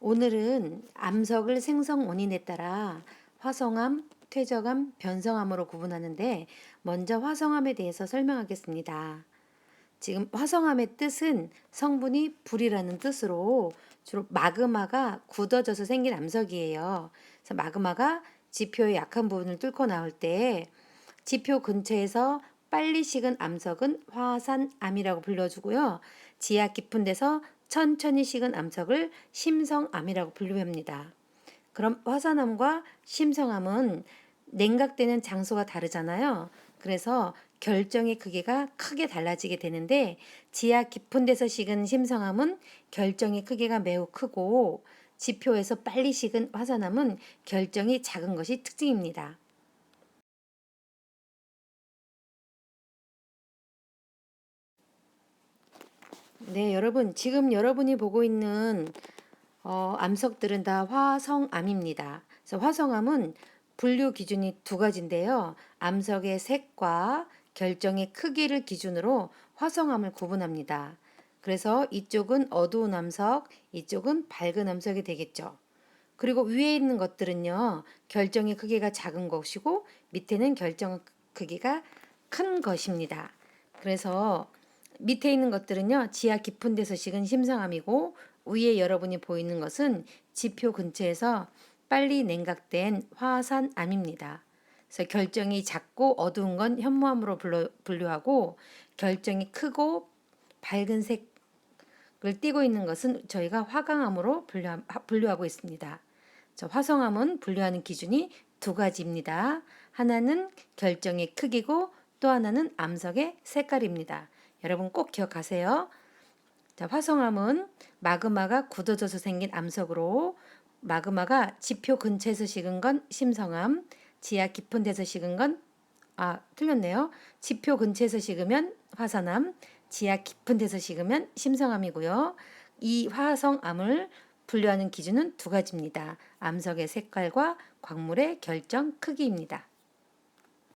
오늘은 암석을 생성 원인에 따라 화성암, 퇴적암, 변성암으로 구분하는데 먼저 화성암에 대해서 설명하겠습니다. 지금 화성암의 뜻은 성분이 불이라는 뜻으로 주로 마그마가 굳어져서 생긴 암석이에요. 그래서 마그마가 지표의 약한 부분을 뚫고 나올 때 지표 근처에서 빨리 식은 암석은 화산암이라고 불러주고요. 지하 깊은 데서 천천히 식은 암석을 심성암이라고 분류합니다. 그럼 화산암과 심성암은 냉각되는 장소가 다르잖아요. 그래서 결정의 크기가 크게 달라지게 되는데 지하 깊은 데서 식은 심성암은 결정의 크기가 매우 크고 지표에서 빨리 식은 화산암은 결정이 작은 것이 특징입니다. 네, 여러분, 지금 여러분이 보고 있는 어, 암석들은 다 화성암입니다. 그래서 화성암은 분류 기준이 두 가지인데요. 암석의 색과 결정의 크기를 기준으로 화성암을 구분합니다. 그래서 이쪽은 어두운 암석, 이쪽은 밝은 암석이 되겠죠. 그리고 위에 있는 것들은요, 결정의 크기가 작은 것이고, 밑에는 결정 크기가 큰 것입니다. 그래서 밑에 있는 것들은요, 지하 깊은 데서 식은 심성암이고, 위에 여러분이 보이는 것은 지표 근처에서 빨리 냉각된 화산암입니다. 그래서 결정이 작고 어두운 건 현무암으로 분류, 분류하고, 결정이 크고 밝은 색을 띠고 있는 것은 저희가 화강암으로 분류, 분류하고 있습니다. 저 화성암은 분류하는 기준이 두 가지입니다. 하나는 결정의 크기고 또 하나는 암석의 색깔입니다. 여러분 꼭 기억하세요. 자, 화성암은 마그마가 굳어져서 생긴 암석으로 마그마가 지표 근처에서 식은 건 심성암, 지하 깊은 데서 식은 건 아, 틀렸네요. 지표 근처에서 식으면 화산암, 지하 깊은 데서 식으면 심성암이고요. 이 화성암을 분류하는 기준은 두 가지입니다. 암석의 색깔과 광물의 결정 크기입니다.